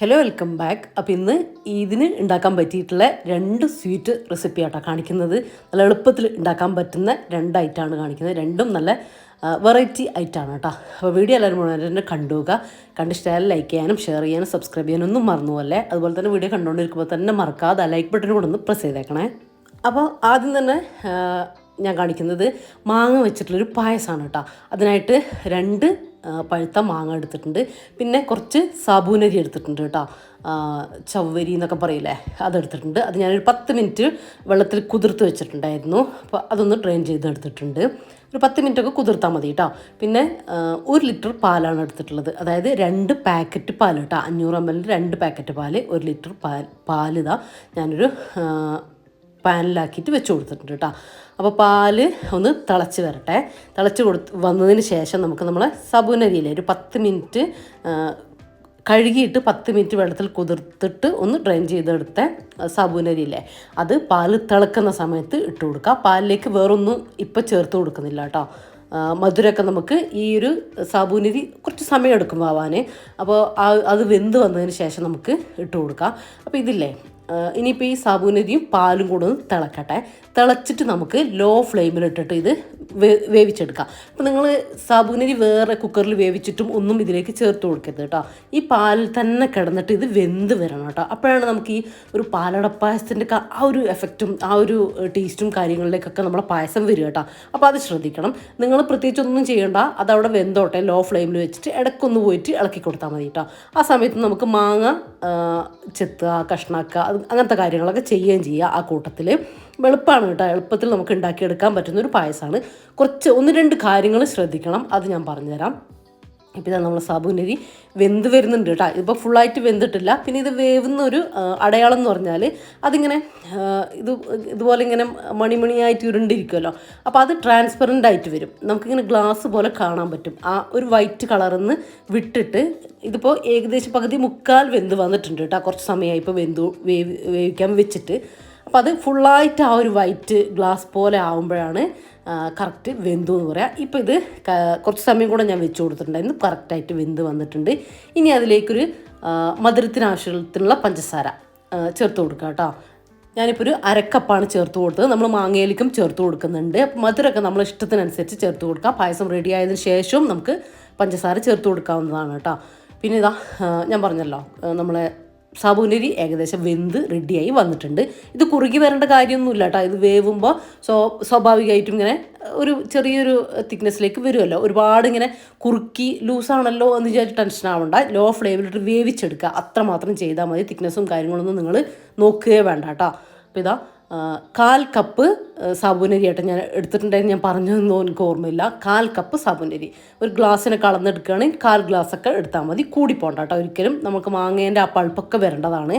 Hello welcome back അപ്പോൾ ഇന്ന് ഇതിന് ഉണ്ടാക്കാൻ പറ്റിയിട്ടുള്ള രണ്ട് സ്വീറ്റ് റെസിപ്പി ആട്ടോ കാണിക്കുന്നത്. നല്ല എളുപ്പത്തിൽ ഉണ്ടാക്കാൻ പറ്റുന്ന രണ്ട് ഐറ്റമാണ് കാണിക്കുന്നത്. രണ്ടും നല്ല വെറൈറ്റി ഐറ്റമാണ് കേട്ടോ. അപ്പോൾ വീഡിയോ എല്ലാവരും മുഴുവൻ തന്നെ കണ്ടുപോകുക കണ്ടിഷ്ടമായാലും ലൈക്ക് ചെയ്യാനും ഷെയർ ചെയ്യാനും സബ്സ്ക്രൈബ് ചെയ്യാനും ഒന്നും മറന്നു അതുപോലെ തന്നെ വീഡിയോ കണ്ടുകൊണ്ടിരിക്കുമ്പോൾ തന്നെ മറക്കാതെ ലൈക്ക് ബട്ടൺ കൂടെ ഒന്ന് പ്രസ് ചെയ്തേക്കണേ. അപ്പോൾ ആദ്യം തന്നെ ഞാൻ കാണിക്കുന്നത് മാങ്ങ വെച്ചിട്ടുള്ളൊരു പായസമാണ് കേട്ടോ. അതിനായിട്ട് രണ്ട് പഴുത്ത മാങ്ങ എടുത്തിട്ടുണ്ട്. പിന്നെ കുറച്ച് സാബൂനരി എടുത്തിട്ടുണ്ട് കേട്ടോ. ചവ്വരി എന്നൊക്കെ പറയില്ലേ അതെടുത്തിട്ടുണ്ട് അത് ഞാനൊരു പത്ത് മിനിറ്റ് വെള്ളത്തിൽ കുതിർത്ത് വെച്ചിട്ടുണ്ടായിരുന്നു. അപ്പോൾ അതൊന്ന് ഡ്രെയിൻ ചെയ്തെടുത്തിട്ടുണ്ട്. ഒരു പത്ത് മിനിറ്റൊക്കെ കുതിർത്താൽ മതി കേട്ടോ. പിന്നെ ഒരു ലിറ്റർ പാലാണ് എടുത്തിട്ടുള്ളത്. അതായത് രണ്ട് പാക്കറ്റ് പാൽ കേട്ടോ. അഞ്ഞൂറ് എം രണ്ട് പാക്കറ്റ് പാൽ ഒരു ലിറ്റർ പാൽ പാലിതാ ഞാനൊരു പാനിലാക്കിയിട്ട് വെച്ച് കൊടുത്തിട്ടുണ്ട് കേട്ടോ. അപ്പോൾ പാൽ ഒന്ന് തിളച്ച് വരട്ടെ. തിളച്ച് കൊടുത്ത് വന്നതിന് ശേഷം നമുക്ക് നമ്മളെ സബുനരിയിൽ ഒരു പത്ത് മിനിറ്റ് കഴുകിയിട്ട് പത്ത് മിനിറ്റ് വെള്ളത്തിൽ കുതിർത്തിട്ട് ഒന്ന് ഡ്രെയിൻ ചെയ്തെടുത്ത സാബൂനരിയില്ലേ അത് പാൽ തിളക്കുന്ന സമയത്ത് ഇട്ട് കൊടുക്കുക. പാലിലേക്ക് വേറൊന്നും ഇപ്പം ചേർത്ത് കൊടുക്കുന്നില്ല കേട്ടോ. മധുരമൊക്കെ നമുക്ക് ഈ ഒരു സാബൂനരി കുറച്ച് സമയം എടുക്കും ആവാൻ. അപ്പോൾ അത് വെന്ത് വന്നതിന് ശേഷം നമുക്ക് ഇട്ട് കൊടുക്കാം. അപ്പോൾ ഇതില്ലേ ഇനിയിപ്പോൾ ഈ സാബുനരിയും പാലും കൂടെ ഒന്ന് തിളക്കട്ടെ. തിളച്ചിട്ട് നമുക്ക് ലോ ഫ്ലെയിമിലിട്ടിട്ട് ഇത് വേവിച്ചെടുക്കാം. അപ്പോൾ നിങ്ങൾ സാബുനരി വേറെ കുക്കറിൽ വേവിച്ചിട്ടും ഒന്നും ഇതിലേക്ക് ചേർത്ത് കൊടുക്കരുത് കേട്ടോ. ഈ പാലിൽ തന്നെ കിടന്നിട്ട് ഇത് വെന്ത് വരണം കേട്ടോ. അപ്പോഴാണ് നമുക്ക് ഈ ഒരു പാലട പായസത്തിന്റെ ആ ഒരു എഫക്റ്റും ആ ഒരു ടേസ്റ്റും കാര്യങ്ങളിലേക്കൊക്കെ നമ്മളെ പായസം വരിക കേട്ടോ. അപ്പോൾ അത് ശ്രദ്ധിക്കണം. നിങ്ങൾ പ്രത്യേകിച്ച് ഒന്നും ചെയ്യേണ്ട. അതവിടെ വെന്തോട്ടെ ലോ ഫ്ലെയിമിൽ വെച്ചിട്ട് ഇടയ്ക്കൊന്ന് പോയിട്ട് ഇളക്കി കൊടുത്താൽ മതി കേട്ടോ. ആ സമയത്ത് നമുക്ക് മാങ്ങ ചെത്തുക കഷ്ണാക്കുക അത് അങ്ങനത്തെ കാര്യങ്ങളൊക്കെ ചെയ്യുകയും ചെയ്യുക ആ കൂട്ടത്തിൽ. എളുപ്പമാണ് കേട്ടോ. എളുപ്പത്തിൽ നമുക്ക് ഉണ്ടാക്കിയെടുക്കാൻ പറ്റുന്ന ഒരു പായസമാണ്. കുറച്ച് ഒന്ന് രണ്ട് കാര്യങ്ങൾ ശ്രദ്ധിക്കണം. അത് ഞാൻ പറഞ്ഞുതരാം. ഇപ്പം ഇതാ നമ്മൾ സാബുനരി വെന്ത് വരുന്നുണ്ട് കേട്ടോ. ഇതിപ്പോൾ ഫുള്ളായിട്ട് വെന്തിട്ടില്ല. പിന്നെ ഇത് വേവുന്ന ഒരു അടയാളം എന്ന് പറഞ്ഞാൽ അതിങ്ങനെ ഇത് ഇതുപോലെ ഇങ്ങനെ മണിമണിയായിട്ട് ഉരുണ്ടിരിക്കുമല്ലോ അപ്പോൾ അത് ട്രാൻസ്പെറന്റ് ആയിട്ട് വരും. നമുക്കിങ്ങനെ ഗ്ലാസ് പോലെ കാണാൻ പറ്റും. ആ ഒരു വൈറ്റ് കളറിൽ നിന്ന് വിട്ടിട്ട് ഇതിപ്പോൾ ഏകദേശം പകുതി മുക്കാൽ വെന്ത് വന്നിട്ടുണ്ട് കേട്ടോ. കുറച്ച് സമയമായി ഇപ്പോൾ വെന്തു വേവ് വേവിക്കാൻ വെച്ചിട്ട്. അപ്പോൾ അത് ഫുള്ളായിട്ട് ആ ഒരു വൈറ്റ് ഗ്ലാസ് പോലെ ആവുമ്പോഴാണ് കറക്റ്റ് വെന്തു എന്ന് പറയാം. ഇപ്പോൾ ഇത് കുറച്ച് സമയം കൂടെ ഞാൻ വെച്ച് കൊടുത്തിട്ടുണ്ടായിരുന്നു കറക്റ്റായിട്ട് വെന്ത് വന്നിട്ടുണ്ട്. ഇനി അതിലേക്കൊരു മധുരത്തിനാവശ്യത്തിനുള്ള പഞ്ചസാര ചേർത്ത് കൊടുക്കുക കേട്ടോ. ഞാനിപ്പോൾ ഒരു അരക്കപ്പാണ് ചേർത്ത് കൊടുത്തത്. നമ്മൾ മാങ്ങയിലേക്കും ചേർത്ത് കൊടുക്കുന്നുണ്ട്. മധുരമൊക്കെ നമ്മൾ ഇഷ്ടത്തിനനുസരിച്ച് ചേർത്ത് കൊടുക്കുക പായസം റെഡി ആയതിന് ശേഷവും നമുക്ക് പഞ്ചസാര ചേർത്ത് കൊടുക്കാവുന്നതാണ് കേട്ടോ. പിന്നെ ഇതാ ഞാൻ പറഞ്ഞല്ലോ നമ്മളെ സാബൂനരി ഏകദേശം വെന്ത് റെഡിയായി വന്നിട്ടുണ്ട്. ഇത് കുറുകി വരേണ്ട കാര്യമൊന്നുമില്ല കേട്ടോ. ഇത് വേവുമ്പോൾ സ്വ സ്വാഭാവികമായിട്ടും ഇങ്ങനെ ഒരു ചെറിയൊരു തിക്നെസ്സിലേക്ക് വരുമല്ലോ. ഒരുപാട് ഇങ്ങനെ കുറുക്കി ലൂസാണല്ലോ എന്ന് വിചാരിച്ച് ടെൻഷൻ ആവണ്ട. ലോ ഫ്ലെയിമിലിട്ട് വേവിച്ചെടുക്കുക. അത്രമാത്രം ചെയ്താൽ മതി. തിക്നെസ്സും കാര്യങ്ങളൊന്നും നിങ്ങൾ നോക്കുകയേ വേണ്ട കേട്ടോ. അപ്പോൾ ഇതാ കാൽ കപ്പ് സാബുനരി ആയിട്ട് ഞാൻ എടുത്തിട്ടുണ്ടായിരുന്നു. ഞാൻ പറഞ്ഞതൊന്നും എനിക്ക് ഓർമ്മയില്ല. കാൽ കപ്പ് സാബുനരി. ഒരു ഗ്ലാസ്സിനെ കളന്നെടുക്കുകയാണെങ്കിൽ കാൽ ഗ്ലാസ്സൊക്കെ എടുത്താൽ മതി. കൂടി പോകണ്ട കേട്ടോ ഒരിക്കലും. നമുക്ക് മാങ്ങേന്റെ ആ പൾപ്പൊക്കെ വരേണ്ടതാണ്.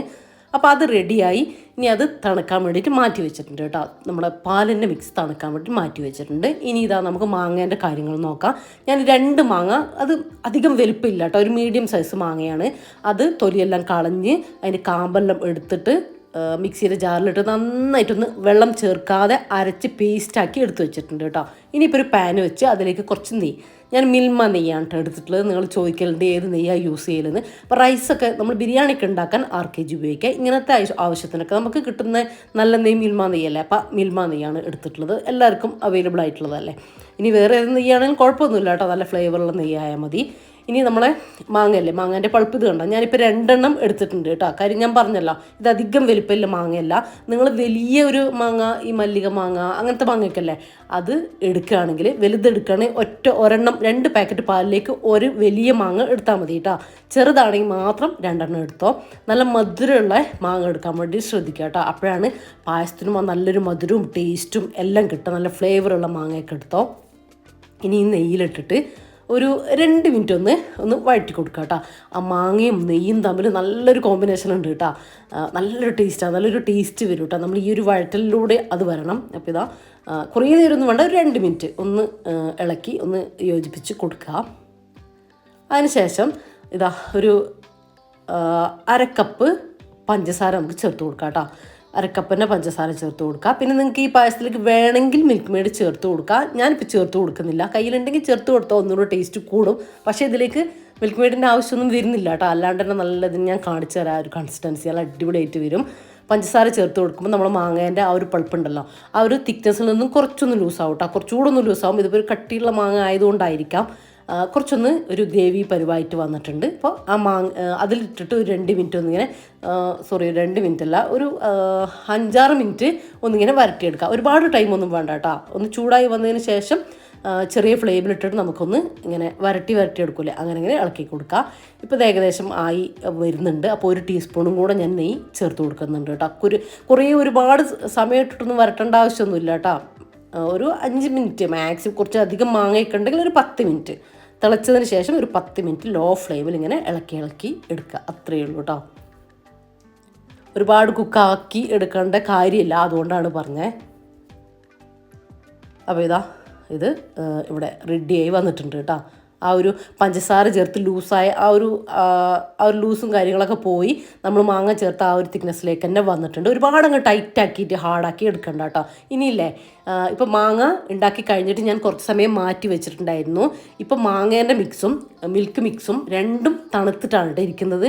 അപ്പോൾ അത് റെഡിയായി. ഇനി അത് തണുക്കാൻ വേണ്ടിയിട്ട് മാറ്റി വെച്ചിട്ടുണ്ട് കേട്ടോ. നമ്മുടെ പാലിന്റെ മിക്സ് തണുക്കാൻ വേണ്ടി മാറ്റി വെച്ചിട്ടുണ്ട്. ഇനി ഇതാ നമുക്ക് മാങ്ങേന്റെ കാര്യങ്ങൾ നോക്കാം. ഞാൻ രണ്ട് മാങ്ങ അത് അധികം വലുപ്പമില്ല കേട്ടോ. ഒരു മീഡിയം സൈസ് മാങ്ങയാണ്. അത് തൊലിയെല്ലാം കളഞ്ഞ് അതിന്റെ കാമ്പെല്ലാം എടുത്തിട്ട് മിക്സിയുടെ ജാറിലിട്ട് നന്നായിട്ടൊന്ന് വെള്ളം ചേർക്കാതെ അരച്ച് പേസ്റ്റാക്കി എടുത്തു വെച്ചിട്ടുണ്ട് കേട്ടോ. ഇനിയിപ്പോൾ ഒരു പാൻ വെച്ച് അതിലേക്ക് കുറച്ച് നെയ്യ്. ഞാൻ മിൽമ നെയ്യാണ് കേട്ടോ എടുത്തിട്ടുള്ളത്. നിങ്ങൾ ചോദിക്കലുണ്ട് ഏത് നെയ്യാണ് യൂസ് ചെയ്യലെന്ന്. അപ്പോൾ റൈസൊക്കെ നമ്മൾ ബിരിയാണിയൊക്കെ ഉണ്ടാക്കാൻ ആർ കെ ജി ഉപയോഗിക്കുക. ഇങ്ങനത്തെ ആവശ്യ- ആവശ്യത്തിനൊക്കെ നമുക്ക് കിട്ടുന്ന നല്ല നെയ്യ് മിൽമ നെയ്യല്ലേ? അപ്പോൾ മിൽമ നെയ്യാണ് എടുത്തിട്ടുള്ളത്. എല്ലാവർക്കും അവൈലബിൾ ആയിട്ടുള്ളതല്ലേ. ഇനി വേറെ ഏത് നെയ്യാണെങ്കിലും കുഴപ്പമൊന്നുമില്ല കേട്ടോ. നല്ല ഫ്ലേവറുള്ള നെയ്യായാൽ മതി. ഇനി നമ്മളെ മാങ്ങയല്ലേ? മാങ്ങേന്റെ പൾപ്പ് ഇത് കണ്ടോ? ഞാനിപ്പോൾ രണ്ടെണ്ണം എടുത്തിട്ടുണ്ട് കേട്ടോ. കാര്യം ഞാൻ പറഞ്ഞല്ലോ ഇത് അധികം വലിപ്പമില്ല മാങ്ങയല്ല. നിങ്ങൾ വലിയ ഒരു മാങ്ങ ഈ മല്ലിക മാങ്ങ അങ്ങനത്തെ മാങ്ങയൊക്കെ അല്ലേ അത് എടുക്കുകയാണെങ്കിൽ വലുതെടുക്കുകയാണെങ്കിൽ ഒറ്റ ഒരെണ്ണം രണ്ട് പാക്കറ്റ് പാലിലേക്ക് ഒരു വലിയ മാങ്ങ എടുത്താൽ മതി കേട്ടോ. ചെറുതാണെങ്കിൽ മാത്രം രണ്ടെണ്ണം എടുത്തോ. നല്ല മധുരമുള്ള മാങ്ങ എടുക്കാൻ വേണ്ടി ശ്രദ്ധിക്കുക കേട്ടോ. അപ്പോഴാണ് പായസത്തിനും നല്ലൊരു മധുരവും ടേസ്റ്റും എല്ലാം കിട്ടുക. നല്ല ഫ്ലേവറുള്ള മാങ്ങയൊക്കെ എടുത്തോ. ഇനി നെയ്യിലിട്ടിട്ട് ഒരു രണ്ട് മിനിറ്റ് ഒന്ന് ഒന്ന് വഴറ്റി കൊടുക്കുക കേട്ടോ. ആ മാങ്ങയും നെയ്യും തമ്മിൽ നല്ലൊരു കോമ്പിനേഷൻ ഉണ്ട് കേട്ടോ. നല്ലൊരു ടേസ്റ്റാണ് നല്ലൊരു ടേസ്റ്റ് വരും കേട്ടോ. നമ്മൾ ഈ ഒരു വഴറ്റലിലൂടെ അത് വരണം. അപ്പോൾ ഇതാ കുറേ നേരം ഒന്നും വേണ്ട ഒരു രണ്ട് മിനിറ്റ് ഒന്ന് ഇളക്കി ഒന്ന് യോജിപ്പിച്ച് കൊടുക്കുക. അതിനുശേഷം ഇതാ ഒരു അരക്കപ്പ് പഞ്ചസാര നമുക്ക് ചേർത്ത് കൊടുക്കാം കേട്ടോ. അരക്കപ്പന്നെ പഞ്ചസാര ചേർത്ത് കൊടുക്കുക. പിന്നെ നിങ്ങൾക്ക് ഈ പായസത്തിലേക്ക് വേണമെങ്കിൽ മിൽക്ക് മെയ്ഡ് ചേർത്ത് കൊടുക്കുക. ഞാനിപ്പോൾ ചേർത്ത് കൊടുക്കുന്നില്ല. കയ്യിലുണ്ടെങ്കിൽ ചേർത്ത് കൊടുത്താൽ ഒന്നുകൂടെ ടേസ്റ്റ് കൂടും. പക്ഷേ ഇതിലേക്ക് മിൽക്ക് മെയ്ഡിന്റെ ആവശ്യമൊന്നും വരുന്നില്ല കേട്ടോ. അല്ലാണ്ട് തന്നെ നല്ലതിന് ഞാൻ കാണിച്ചു തരാം. ഒരു കൺസിസ്റ്റൻസി നല്ല അടിപൊളിയായിട്ട് വരും. പഞ്ചസാര ചേർത്ത് കൊടുക്കുമ്പോൾ നമ്മൾ മാങ്ങേന്റെ ആ ഒരു പൾപ്പുണ്ടല്ലോ. ആ ഒരു തിക്നെസ്സിൽ നിന്നും കുറച്ചൊന്ന് ലൂസാവും കേട്ടോ. കുറച്ചുകൂടെ ഒന്ന് ലൂസാവും ഇതിപ്പോൾ ഒരു കട്ടിയുള്ള മാങ്ങ ആയതുകൊണ്ടായിരിക്കാം. കുറച്ചൊന്ന് ഒരു ഗ്രേവി പരുവായിട്ട് വന്നിട്ടുണ്ട്. അപ്പോൾ ആ മാങ്ങ അതിലിട്ടിട്ട് ഒരു രണ്ട് മിനിറ്റ് ഒന്നിങ്ങനെ സോറി രണ്ട് മിനിറ്റ് അല്ല ഒരു അഞ്ചാറ് മിനിറ്റ് ഒന്നിങ്ങനെ വരട്ടിയെടുക്കുക ഒരുപാട് ടൈമൊന്നും വേണ്ട കേട്ടോ. ഒന്ന് ചൂടായി വന്നതിന് ശേഷം ചെറിയ ഫ്ലെയിമിലിട്ടിട്ട് നമുക്കൊന്ന് ഇങ്ങനെ വരട്ടി വരട്ടി എടുക്കൂലേ അങ്ങനെ ഇങ്ങനെ ഇളക്കി കൊടുക്കുക ഇപ്പോൾ ഇത് ഏകദേശം ആയി വരുന്നുണ്ട്. അപ്പോൾ ഒരു ടീസ്പൂണും കൂടെ ഞാൻ നെയ്യ് ചേർത്ത് കൊടുക്കുന്നുണ്ട് കേട്ടോ. കുരു കുറേ ഒരുപാട് സമയം ഇട്ടിട്ടൊന്നും വരട്ടേണ്ട ആവശ്യമൊന്നുമില്ല കേട്ടോ. ഒരു അഞ്ച് മിനിറ്റ് മാക്സിമം കുറച്ച് അധികം മാങ്ങയൊക്കെ ഉണ്ടെങ്കിൽ ഒരു പത്ത് മിനിറ്റ്. തിളച്ചതിന് ശേഷം ഒരു പത്ത് മിനിറ്റ് ലോ ഫ്ലെയിമിൽ ഇങ്ങനെ ഇളക്കി ഇളക്കി എടുക്കുക. അത്രയേ ഉള്ളൂ കേട്ടോ ഒരുപാട് കുക്കാക്കി എടുക്കേണ്ട കാര്യമില്ല അതുകൊണ്ടാണ് പറഞ്ഞത് അപ്പോൾ ഇതാ ഇത് ഇവിടെ റെഡിയായി വന്നിട്ടുണ്ട് കേട്ടോ ആ ഒരു പഞ്ചസാര ചേർത്ത് ലൂസായ ആ ഒരു ആ, ഒരു ലൂസും കാര്യങ്ങളൊക്കെ പോയി നമ്മൾ മാങ്ങ ചേർത്ത് ആ ഒരു തിക്നെസ്സിലേക്ക് തന്നെ വന്നിട്ടുണ്ട്. ഒരുപാട് അങ്ങ് ടൈറ്റാക്കിയിട്ട് ഹാർഡാക്കി എടുക്കണ്ട കേട്ടോ ഇനിയില്ലേ ഇപ്പം മാങ്ങ ഉണ്ടാക്കി കഴിഞ്ഞിട്ട് ഞാൻ കുറച്ച് സമയം മാറ്റി വെച്ചിട്ടുണ്ടായിരുന്നു. ഇപ്പം മാങ്ങേന്റെ മിക്സും മിൽക്ക് മിക്സും രണ്ടും തണുത്തിട്ടാണ് ഇരിക്കുന്നത്.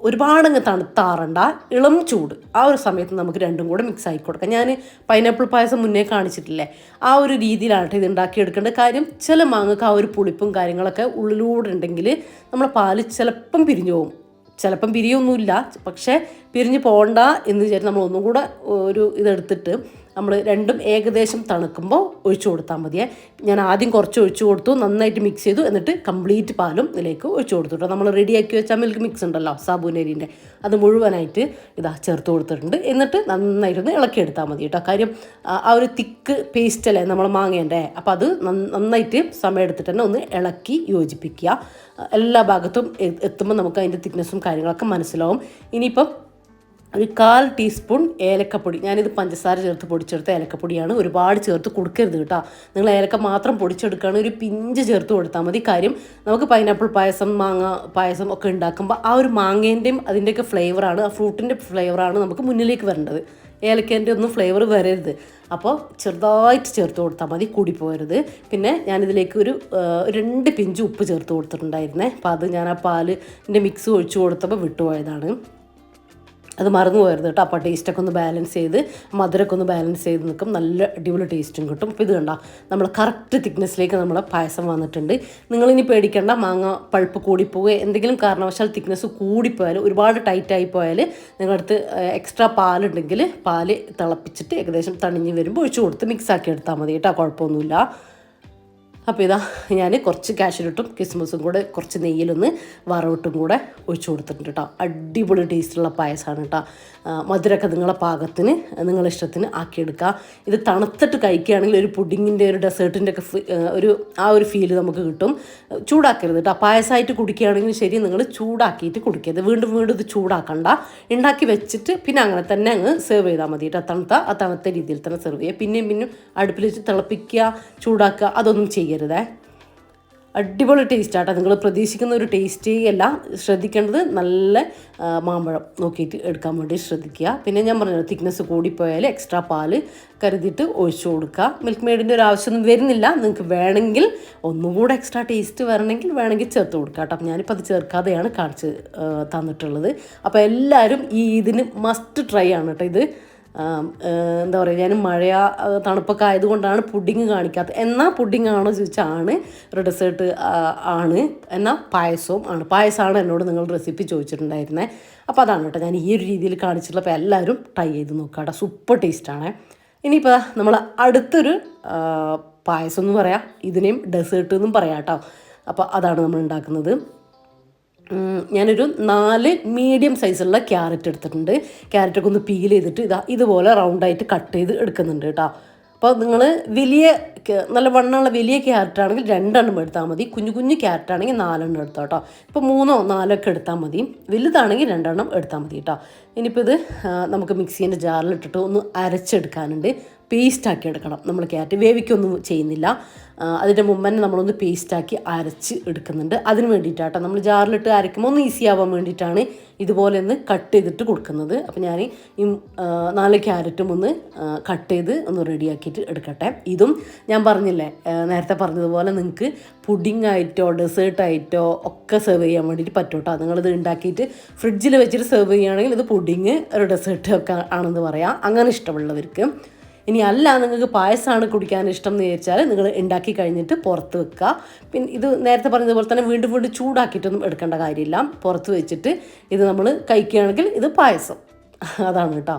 ഒരുപാടങ്ങ് തണുത്താറണ്ട. ഇളം ചൂട്. ആ ഒരു സമയത്ത് നമുക്ക് രണ്ടും കൂടെ മിക്സ് ആക്കി കൊടുക്കാം. ഞാൻ പൈനാപ്പിൾ പായസം മുന്നേ കാണിച്ചിട്ടില്ലേ? ആ ഒരു രീതിയിലാണ് ഇത് ഉണ്ടാക്കിയെടുക്കേണ്ടത്. കാര്യം ചില മാങ്ങക്ക് ആ ഒരു പുളിപ്പും കാര്യങ്ങളൊക്കെ ഉള്ളിലൂടെ ഉണ്ടെങ്കിൽ നമ്മളെ പാൽ ചിലപ്പം പിരിഞ്ഞു പോകും. ചിലപ്പം പിരിയൊന്നുമില്ല. പക്ഷേ പിരിഞ്ഞ് പോകണ്ട എന്ന് വിചാരിച്ച് നമ്മൾ ഒന്നും കൂടെ ഒരു ഇതെടുത്തിട്ട് നമ്മൾ രണ്ടും ഏകദേശം തണുക്കുമ്പോൾ ഒഴിച്ചു കൊടുത്താൽ മതിയേ. ഞാൻ ആദ്യം കുറച്ച് ഒഴിച്ചു കൊടുത്തു നന്നായിട്ട് മിക്സ് ചെയ്തു എന്നിട്ട് കംപ്ലീറ്റ് പാലും ഇതിലേക്ക് ഒഴിച്ചു കൊടുത്തു കേട്ടോ. നമ്മൾ റെഡിയാക്കി വെച്ച മിൽക്ക് മിക്സ് ഉണ്ടല്ലോ സാബൂനരിന്റെ. അത് മുഴുവനായിട്ട് ഇതാ ചേർത്ത് കൊടുത്തിട്ടുണ്ട്. എന്നിട്ട് നന്നായിട്ടൊന്ന് ഇളക്കിയെടുത്താൽ മതി കേട്ടോ. കാര്യം ആ ഒരു തിക്ക് പേസ്റ്റ് അല്ലേ നമ്മൾ മാങ്ങേണ്ടേ അപ്പോൾ അത് നന്നായിട്ട് സമയം എടുത്തിട്ട് തന്നെ ഒന്ന് ഇളക്കി യോജിപ്പിക്കുക. എല്ലാ ഭാഗത്തും എത്തുമ്പോൾ നമുക്ക് അതിന്റെ തിക്നെസ്സും കാര്യങ്ങളൊക്കെ മനസ്സിലാവും. ഇനിയിപ്പം ഒരു കാൽ ടീസ്പൂൺ ഏലക്കപ്പൊടി. ഞാനിത് പഞ്ചസാര ചേർത്ത് പൊടിച്ചെടുത്ത ഏലക്കപ്പൊടിയാണ്. ഒരുപാട് ചേർത്ത് കൊടുക്കരുത് കേട്ടോ. നിങ്ങൾ ഏലക്ക മാത്രം പൊടിച്ചെടുക്കുകയാണ് ഒരു പിഞ്ച് ചേർത്ത് കൊടുത്താൽ മതി. കാര്യം നമുക്ക് പൈനാപ്പിൾ പായസം മാങ്ങ പായസം ഒക്കെ ഉണ്ടാക്കുമ്പോൾ ആ ഒരു മാങ്ങേന്റെയും അതിന്റെയൊക്കെ ഫ്ലേവറാണ് ആ ഫ്രൂട്ടിന്റെ ഫ്ലേവറാണ് നമുക്ക് മുന്നിലേക്ക് വരേണ്ടത്. ഏലക്കേന്റെ ഒന്നും ഫ്ലേവർ വരരുത്. അപ്പോൾ ചെറുതായിട്ട് ചേർത്ത് കൊടുത്താൽ മതി കൂടി പോരുത് പിന്നെ ഞാനിതിലേക്ക് ഒരു രണ്ട് പിഞ്ച് ഉപ്പ് ചേർത്ത് കൊടുത്തിട്ടുണ്ടായിരുന്നേ. അപ്പോൾ അത് ഞാൻ ആ പാലിന്റെ മിക്സ് ഒഴിച്ചു കൊടുത്തപ്പോൾ വിട്ടുപോയതാണ്. അത് മറന്നു പോയരുത് കേട്ടോ. അപ്പോൾ ടേസ്റ്റൊക്കെ ഒന്ന് ബാലൻസ് ചെയ്ത് മധുരമൊക്കെ ഒന്ന് ബാലൻസ് ചെയ്ത് നിൽക്കും. നല്ല അടിപൊളി ടേസ്റ്റും കിട്ടും. അപ്പോൾ ഇത് കണ്ട നമ്മൾ കറക്റ്റ് തിക്നെസ്സിലേക്ക് നമ്മളെ പായസം വന്നിട്ടുണ്ട്. നിങ്ങളിനി പേടിക്കേണ്ട മാങ്ങ പഴുപ്പ് കൂടിപ്പോവുക എന്തെങ്കിലും കാരണവശാൽ തിക്നെസ് കൂടിപ്പോയാൽ ഒരുപാട് ടൈറ്റായി പോയാൽ നിങ്ങളടുത്ത് എക്സ്ട്രാ പാലുണ്ടെങ്കിൽ പാൽ തിളപ്പിച്ചിട്ട് ഏകദേശം തണിഞ്ഞ് വരുമ്പോൾ ഒഴിച്ചു കൊടുത്ത് മിക്സ് ആക്കി എടുത്താൽ മതി കേട്ടോ. കുഴപ്പമൊന്നുമില്ല. അപ്പോൾ ഇതാ ഞാൻ കുറച്ച് കാഷ്യൂട്ടും കിസ്മസും കൂടെ കുറച്ച് നെയ്യിലൊന്ന് വറവിട്ടും കൂടെ ഒഴിച്ചു കൊടുത്തിട്ടുണ്ട് കേട്ടോ അടിപൊളി ടേസ്റ്റുള്ള പായസമാണ് കേട്ടോ മധുരമൊക്കെ നിങ്ങളെ പാകത്തിന് നിങ്ങളുടെ ഇഷ്ടത്തിന് ആക്കിയെടുക്കുക ഇത് തണുത്തിട്ട് കഴിക്കുകയാണെങ്കിൽ ഒരു പുഡിങ്ങിന്റെ ഒരു ഡെസേർട്ടിന്റെ ഒക്കെ ഒരു ആ ഒരു ഫീൽ നമുക്ക് കിട്ടും. ചൂടാക്കരുത് കേട്ടോ പായസമായിട്ട് കുടിക്കുകയാണെങ്കിൽ ശരി നിങ്ങൾ ചൂടാക്കിയിട്ട് കുടിക്കരുത് വീണ്ടും വീണ്ടും ഇത് ചൂടാക്കണ്ട. ഉണ്ടാക്കി വെച്ചിട്ട് പിന്നെ അങ്ങനെ തന്നെ അങ്ങ് സെർവ് ചെയ്താൽ മതി കേട്ടോ തണുത്ത ആ തണുത്ത രീതിയിൽ തന്നെ സെർവ് ചെയ്യുക. പിന്നെയും പിന്നെയും അടുപ്പിൽ വെച്ച് തിളപ്പിക്കുക ചൂടാക്കുക അതൊന്നും ചെയ്യരുതേ. അടിപൊളി ടേസ്റ്റ് ആട്ടോ നിങ്ങൾ പ്രതീക്ഷിക്കുന്ന ഒരു ടേസ്റ്റേ അല്ല. ശ്രദ്ധിക്കേണ്ടത് നല്ല മാമ്പഴം നോക്കിയിട്ട് എടുക്കാൻ വേണ്ടി ശ്രദ്ധിക്കുക. പിന്നെ ഞാൻ പറഞ്ഞു തിക്നെസ് കൂടിപ്പോയാൽ എക്സ്ട്രാ പാൽ കരുതിയിട്ട് ഒഴിച്ചു കൊടുക്കുക. മിൽക്ക് മെയ്ഡിന്റെ ഒരു ആവശ്യമൊന്നും വരുന്നില്ല. നിങ്ങൾക്ക് വേണമെങ്കിൽ ഒന്നുകൂടെ എക്സ്ട്രാ ടേസ്റ്റ് വരണമെങ്കിൽ വേണമെങ്കിൽ ചേർത്ത് കൊടുക്കുക കേട്ടോ. ഞാനിപ്പോൾ അത് ചേർക്കാതെയാണ് കാണിച്ച് തന്നിട്ടുള്ളത്. അപ്പോൾ എല്ലാവരും ഈ ഇതിന് മസ്റ്റ് ട്രൈ ആണ് കേട്ടോ ഇത്. എന്താ പറയുക ഞാൻ മഴ ആ, തണുപ്പൊക്കെ ആയതുകൊണ്ടാണ് പുഡിങ് കാണിക്കാത്തത് എന്നാൽ പുഡിങ് ആണോ ചോദിച്ചാണ് ഒരു ഡെസേർട്ട് ആണ്. എന്നാൽ പായസവും ആണ്. പായസമാണ് എന്നോട് നിങ്ങൾ റെസിപ്പി ചോദിച്ചിട്ടുണ്ടായിരുന്നത് അപ്പോൾ അതാണ് കേട്ടോ ഞാൻ ഈ ഒരു രീതിയിൽ കാണിച്ചിട്ടുള്ള അപ്പോൾ എല്ലാവരും ട്രൈ ചെയ്ത് നോക്കാം കേട്ടോ. സൂപ്പർ ടേസ്റ്റാണ് ഇനിയിപ്പോൾ നമ്മൾ അടുത്തൊരു പായസം എന്ന് പറയാം. ഇതിനെയും ഡെസേർട്ട് എന്നും പറയാം കേട്ടോ. അപ്പോൾ അതാണ് നമ്മൾ ഉണ്ടാക്കുന്നത്. ഞാനൊരു നാല് മീഡിയം സൈസുള്ള ക്യാരറ്റ് എടുത്തിട്ടുണ്ട്. ക്യാരറ്റൊക്കെ ഒന്ന് പീൽ ചെയ്തിട്ട് ഇതാ ഇതുപോലെ റൗണ്ടായിട്ട് കട്ട് ചെയ്ത് എടുക്കുന്നുണ്ട് കേട്ടോ. അപ്പോൾ നിങ്ങൾ വലിയ നല്ല വണ്ണമുള്ള വലിയ ക്യാരറ്റ് ആണെങ്കിൽ രണ്ടെണ്ണം എടുത്താൽ മതി. കുഞ്ഞു കുഞ്ഞു ക്യാരറ്റ് ആണെങ്കിൽ നാലെണ്ണം എടുത്തോ കേട്ടോ. ഇപ്പോൾ മൂന്നോ നാലോ ഒക്കെ എടുത്താൽ മതി. വലുതാണെങ്കിൽ രണ്ടെണ്ണം എടുത്താൽ മതി കേട്ടോ. ഇനിയിപ്പോൾ ഇത് നമുക്ക് മിക്സീന്റെ ജാറിലിട്ടിട്ട് ഒന്ന് അരച്ചെടുക്കാനുണ്ട്. പേസ്റ്റാക്കി എടുക്കണം. നമ്മൾ ക്യാരറ്റ് വേവിക്കൊന്നും ചെയ്യുന്നില്ല. അതിന്റെ മുമ്പ് തന്നെ നമ്മളൊന്ന് പേസ്റ്റാക്കി അരച്ച് എടുക്കുന്നുണ്ട്. അതിന് വേണ്ടിയിട്ടാട്ടോ നമ്മൾ ജാറിലിട്ട് അരയ്ക്കുമ്പോൾ ഒന്ന് ഈസി ആവാൻ വേണ്ടിയിട്ടാണ് ഇതുപോലെ ഒന്ന് കട്ട് ചെയ്തിട്ട് കൊടുക്കുന്നത്. അപ്പോൾ ഞാൻ ഈ നാല് ക്യാരറ്റും ഒന്ന് കട്ട് ചെയ്ത് ഒന്ന് റെഡിയാക്കിയിട്ട് എടുക്കട്ടെ. ഇതും ഞാൻ പറഞ്ഞില്ലേ നേരത്തെ പറഞ്ഞതുപോലെ നിങ്ങൾക്ക് പുഡിംഗ് ആയിട്ടോ ഡെസേർട്ട് ആയിട്ടോ ഒക്കെ സെർവ് ചെയ്യാൻ വേണ്ടിയിട്ട് പറ്റും കേട്ടോ നിങ്ങളിത് ഉണ്ടാക്കിയിട്ട് ഫ്രിഡ്ജിൽ വെച്ചിട്ട് സെർവ് ചെയ്യുകയാണെങ്കിൽ ഇത് പുഡിങ് ഒരു ഡെസേർട്ട് ഒക്കെ ആണെന്ന് പറയാം. അങ്ങനെ ഇഷ്ടമുള്ളവർക്ക് ഇനി അല്ല നിങ്ങൾക്ക് പായസമാണ് കുടിക്കാൻ ഇഷ്ടം എന്ന് വിചാരിച്ചാൽ നിങ്ങൾ ഉണ്ടാക്കി കഴിഞ്ഞിട്ട് പുറത്ത് വെക്കുക പിന്നെ ഇത് നേരത്തെ പറഞ്ഞതുപോലെ തന്നെ വീണ്ടും വീണ്ടും ചൂടാക്കിയിട്ടൊന്നും എടുക്കേണ്ട കാര്യമില്ല. പുറത്ത് വെച്ചിട്ട് ഇത് നമ്മൾ കഴിക്കുകയാണെങ്കിൽ ഇത് പായസം. അതാണ് കേട്ടോ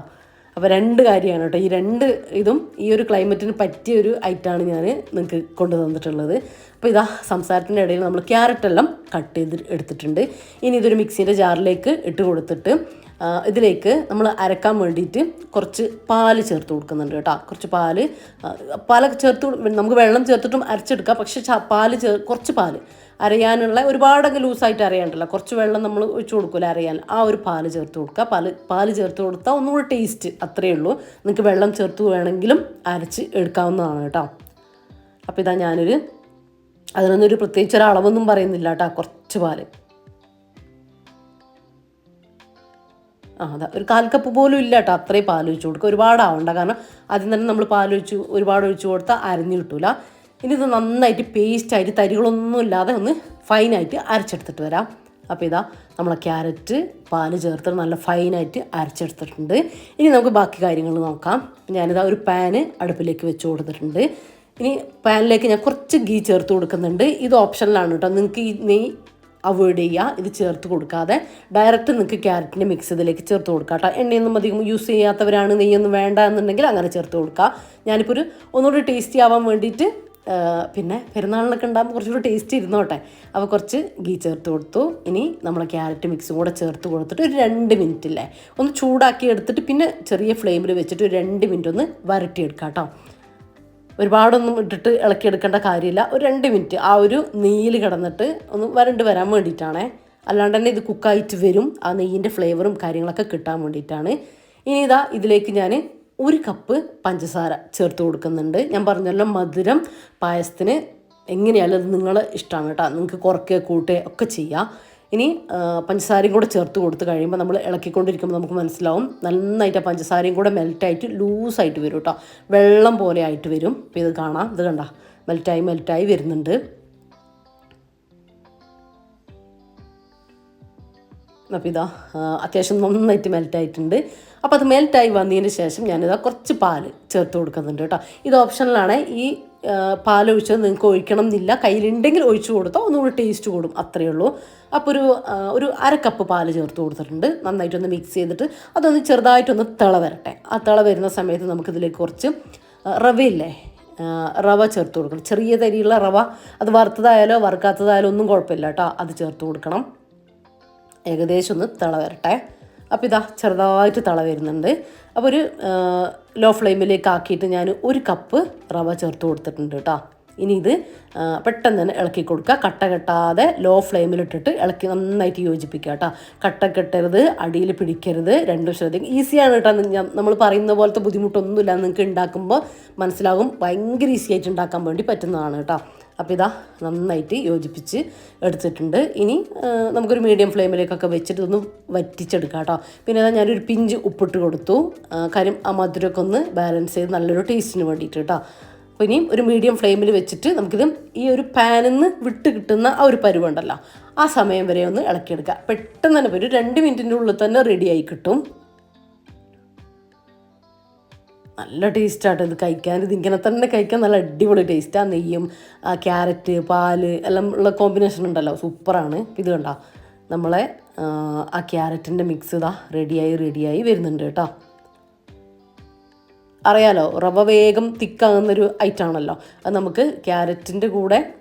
അപ്പോൾ രണ്ട് കാര്യമാണ് കേട്ടോ ഈ രണ്ട് ഇതും ഈ ഒരു ക്ലൈമറ്റിന് പറ്റിയ ഒരു ഐറ്റമാണ് ഞാൻ നിങ്ങൾക്ക് കൊണ്ടു തന്നിട്ടുള്ളത്. അപ്പോൾ ഇതാ സംസാരത്തിന്റെ ഇടയിൽ നമ്മൾ ക്യാരറ്റ് എല്ലാം കട്ട് ചെയ്ത് എടുത്തിട്ടുണ്ട്. ഇനി ഇതൊരു മിക്സിന്റെ ജാറിലേക്ക് ഇട്ട് കൊടുത്തിട്ട് ഇതിലേക്ക് നമ്മൾ അരക്കാൻ വേണ്ടിയിട്ട് കുറച്ച് പാൽ ചേർത്ത് കൊടുക്കുന്നുണ്ട് കേട്ടോ. കുറച്ച് പാൽ പാലൊക്കെ ചേർത്ത് നമുക്ക് വെള്ളം ചേർത്തിട്ടും അരച്ചെടുക്കാം. പക്ഷേ പാൽ ചേർ കുറച്ച് പാൽ അരയാനുള്ള ഒരുപാടങ്ങ് ലൂസായിട്ട് അരയാണ്ടല്ല. കുറച്ച് വെള്ളം നമ്മൾ ഒഴിച്ചു കൊടുക്കില്ല അരയാൻ. ആ ഒരു പാൽ ചേർത്ത് കൊടുക്കുക. പാൽ പാൽ ചേർത്ത് കൊടുത്താൽ ഒന്നുകൂടി ടേസ്റ്റ് അത്രയേ ഉള്ളൂ. നിങ്ങൾക്ക് വെള്ളം ചേർത്ത് വേണമെങ്കിലും അരച്ച് എടുക്കാവുന്നതാണ് കേട്ടോ. അപ്പോൾ ഇതാ ഞാനൊരു ഒരു പ്രത്യേകിച്ച് ഒരു അളവൊന്നും പറയുന്നില്ല കേട്ടോ. കുറച്ച് പാൽ. ആ അതാ. ഒരു കാൽ കപ്പ് പോലും ഇല്ല കേട്ടോ അത്രയും പാൽ ഒഴിച്ചു കൊടുക്കുക. ഒരുപാട് ആവണ്ട കാരണം ആദ്യം തന്നെ നമ്മൾ പാൽ ഒഴിച്ച് ഒരുപാട് ഒഴിച്ച് കൊടുത്താൽ അരഞ്ഞു കിട്ടൂല. ഇനി ഇത് നന്നായിട്ട് പേസ്റ്റായിട്ട് തരികളൊന്നും ഇല്ലാതെ ഒന്ന് ഫൈനായിട്ട് അരച്ചെടുത്തിട്ട് വരാം. അപ്പോൾ ഇതാ നമ്മളെ ക്യാരറ്റ് പാൽ ചേർത്ത് നല്ല ഫൈനായിട്ട് അരച്ചെടുത്തിട്ടുണ്ട്. ഇനി നമുക്ക് ബാക്കി കാര്യങ്ങൾ നോക്കാം. ഞാനിതാ ഒരു പാന് അടുപ്പിലേക്ക് വെച്ച് കൊടുത്തിട്ടുണ്ട്. ഇനി പാനിലേക്ക് ഞാൻ കുറച്ച് ഗീ ചേർത്ത് കൊടുക്കുന്നുണ്ട്. ഇത് ഓപ്ഷനിലാണ് കേട്ടോ. നിങ്ങൾക്ക് ഈ നെയ്യ് അവോയ്ഡ് ചെയ്യുക. ഇത് ചേർത്ത് കൊടുക്കാതെ ഡയറക്റ്റ് നിങ്ങൾക്ക് ക്യാരറ്റിന്റെ മിക്സ് ഇതിലേക്ക് ചേർത്ത് കൊടുക്കുക കേട്ടോ എണ്ണയൊന്നും അധികം യൂസ് ചെയ്യാത്തവരാണ് നെയ്യൊന്നും വേണ്ട എന്നുണ്ടെങ്കിൽ അങ്ങനെ ചേർത്ത് കൊടുക്കുക ഞാനിപ്പോൾ ഒരു ഒന്നുകൂടി ടേസ്റ്റി ആവാൻ വേണ്ടിയിട്ട് പിന്നെ പെരുന്നാളിനൊക്കെ ഉണ്ടാകുമ്പോൾ കുറച്ചുകൂടി ടേസ്റ്റ് ഇരുന്നോട്ടെ. അപ്പോൾ കുറച്ച് ഗീ ചേർത്ത് കൊടുത്തു. ഇനി നമ്മൾ ക്യാരറ്റ് മിക്സും കൂടെ ചേർത്ത് കൊടുത്തിട്ട് ഒരു രണ്ട് മിനിറ്റ് അല്ലേ ഒന്ന് ചൂടാക്കി എടുത്തിട്ട് പിന്നെ ചെറിയ ഫ്ലെയിമിൽ വെച്ചിട്ട് ഒരു രണ്ട് മിനിറ്റ് ഒന്ന് വരട്ടിയെടുക്കാം കേട്ടോ ഒരുപാടൊന്നും ഇട്ടിട്ട് ഇളക്കിയെടുക്കേണ്ട കാര്യമില്ല. ഒരു രണ്ട് മിനിറ്റ് ആ ഒരു നെയ്യിൽ കിടന്നിട്ട് ഒന്ന് വരണ്ട് വരാൻ വേണ്ടിയിട്ടാണേ. അല്ലാണ്ട് തന്നെ ഇത് കുക്കായിട്ട് വരും. ആ നെയ്യിന്റെ ഫ്ലേവറും കാര്യങ്ങളൊക്കെ കിട്ടാൻ വേണ്ടിയിട്ടാണ്. ഇനി ഇതാ ഇതിലേക്ക് ഞാൻ ഒരു കപ്പ് പഞ്ചസാര ചേർത്ത് കൊടുക്കുന്നുണ്ട്. ഞാൻ പറഞ്ഞല്ലോ മധുരം പായസത്തിന് എങ്ങനെയാലും അത് നിങ്ങളെ ഇഷ്ടമാണ് കേട്ടോ. നിങ്ങൾക്ക് കുറയ്ക്കുക കൂട്ടുക ഒക്കെ ചെയ്യാം. ഇനി പഞ്ചസാരയും കൂടെ ചേർത്ത് കൊടുത്ത് കഴിയുമ്പോൾ നമ്മൾ ഇളക്കിക്കൊണ്ടിരിക്കുമ്പോൾ നമുക്ക് മനസ്സിലാവും നന്നായിട്ട് ആ പഞ്ചസാരയും കൂടെ മെൽറ്റായിട്ട് ലൂസായിട്ട് വരും കേട്ടോ വെള്ളം പോലെ ആയിട്ട് വരും. അപ്പോൾ ഇത് കാണാം. ഇത് കണ്ട. മെൽറ്റായി മെൽറ്റായി വരുന്നുണ്ട്. അപ്പോൾ ഇതാ അത്യാവശ്യം നന്നായിട്ട് മെൽറ്റായിട്ടുണ്ട്. അപ്പോൾ അത് മെൽറ്റായി വന്നതിന് ശേഷം ഞാനിതാ കുറച്ച് പാൽ ചേർത്ത് കൊടുക്കുന്നുണ്ട് കേട്ടോ ഇത് ഓപ്ഷനിലാണ് ഈ ഒഴിച്ചത് നിങ്ങൾക്ക് ഒഴിക്കണം എന്നില്ല കയ്യിലുണ്ടെങ്കിൽ ഒഴിച്ചു കൊടുത്താൽ ഒന്നുകൂടി ടേസ്റ്റ് കൂടും. അത്രയേ ഉള്ളൂ. അപ്പോൾ ഒരു ഒരു അര കപ്പ് പാൽ ചേർത്ത് കൊടുത്തിട്ടുണ്ട്. നന്നായിട്ടൊന്ന് മിക്സ് ചെയ്തിട്ട് അതൊന്ന് ചെറുതായിട്ടൊന്ന് തിള വരട്ടെ. ആ തിള വരുന്ന സമയത്ത് നമുക്കിതിലേക്ക് കുറച്ച് റവയില്ലേ? റവ ചേർത്ത് കൊടുക്കണം. ചെറിയ തരിയുള്ള റവ. അത് വറുത്തതായാലോ വറുക്കാത്തതായാലോ ഒന്നും കുഴപ്പമില്ല കേട്ടോ. അത് ചേർത്ത് കൊടുക്കണം. ഏകദേശം ഒന്ന് തിള വരട്ടെ. അപ്പോൾ ഇതാ ചെറുതായിട്ട് തിള വരുന്നുണ്ട്. അപ്പോൾ ഒരു ലോ ഫ്ലെയിമിലേക്ക് ആക്കിയിട്ട് ഞാൻ ഒരു കപ്പ് റവ ചേർത്ത് കൊടുത്തിട്ടുണ്ട് കേട്ടോ. ഇനി ഇത് പെട്ടെന്ന് തന്നെ ഇളക്കി കൊടുക്കുക. കട്ട കെട്ടാതെ ലോ ഫ്ലെയിമിലിട്ടിട്ട് ഇളക്കി നന്നായിട്ട് യോജിപ്പിക്കുക കേട്ടോ. കട്ട കെട്ടരുത് അടിയിൽ പിടിക്കരുത് രണ്ടും ശ്രദ്ധിക്കും ഈസിയാണ് കേട്ടോ. നമ്മൾ പറയുന്ന പോലത്തെ ബുദ്ധിമുട്ടൊന്നുമില്ല. നിങ്ങൾക്ക് ഉണ്ടാക്കുമ്പോൾ മനസ്സിലാകും ഭയങ്കര ഈസി ആയിട്ട് ഉണ്ടാക്കാൻ വേണ്ടി പറ്റുന്നതാണ് കേട്ടോ. അപ്പോൾ ഇതാ നന്നായിട്ട് യോജിപ്പിച്ച് എടുത്തിട്ടുണ്ട്. ഇനി നമുക്കൊരു മീഡിയം ഫ്ലെയിമിലേക്കൊക്കെ വെച്ചിട്ട് ഒന്ന് വറ്റിച്ചെടുക്കാം കേട്ടോ. പിന്നെ അതാ ഞാനൊരു പിഞ്ച് ഉപ്പിട്ട് കൊടുത്തു. കാര്യം ആ മധുരമൊക്കെ ഒന്ന് ബാലൻസ് ചെയ്ത് നല്ലൊരു ടേസ്റ്റിന് വേണ്ടിയിട്ട് കേട്ടോ. അപ്പോൾ ഇനിയും ഒരു മീഡിയം ഫ്ലെയിമിൽ വെച്ചിട്ട് നമുക്കിത് ഈ ഒരു പാനിൽ നിന്ന് വിട്ട് കിട്ടുന്ന ആ ഒരു പരുവുണ്ടല്ലോ ആ സമയം വരെ ഒന്ന് ഇളക്കിയെടുക്കുക. പെട്ടെന്ന് തന്നെ ഒരു രണ്ട് മിനിറ്റിന്റെ ഉള്ളിൽ തന്നെ റെഡിയായി കിട്ടും. നല്ല ടേസ്റ്റാട്ടോ ഇത് കഴിക്കാൻ. ഇത് ഇങ്ങനെ തന്നെ കഴിക്കാൻ നല്ല അടിപൊളി ടേസ്റ്റാണ് നെയ്യും ക്യാരറ്റ് പാൽ എല്ലാം ഉള്ള കോമ്പിനേഷൻ ഉണ്ടല്ലോ. സൂപ്പറാണ് ഇത് കണ്ടോ? നമ്മളെ ആ ക്യാരറ്റിന്റെ മിക്സ് ഇതാ റെഡിയായി റെഡിയായി വരുന്നുണ്ട് കേട്ടോ. അറിയാലോ റവ വേഗം തിക്കാകുന്നൊരു ഐറ്റാണല്ലോ അത് നമുക്ക് ക്യാരറ്റിന്റെ കൂടെ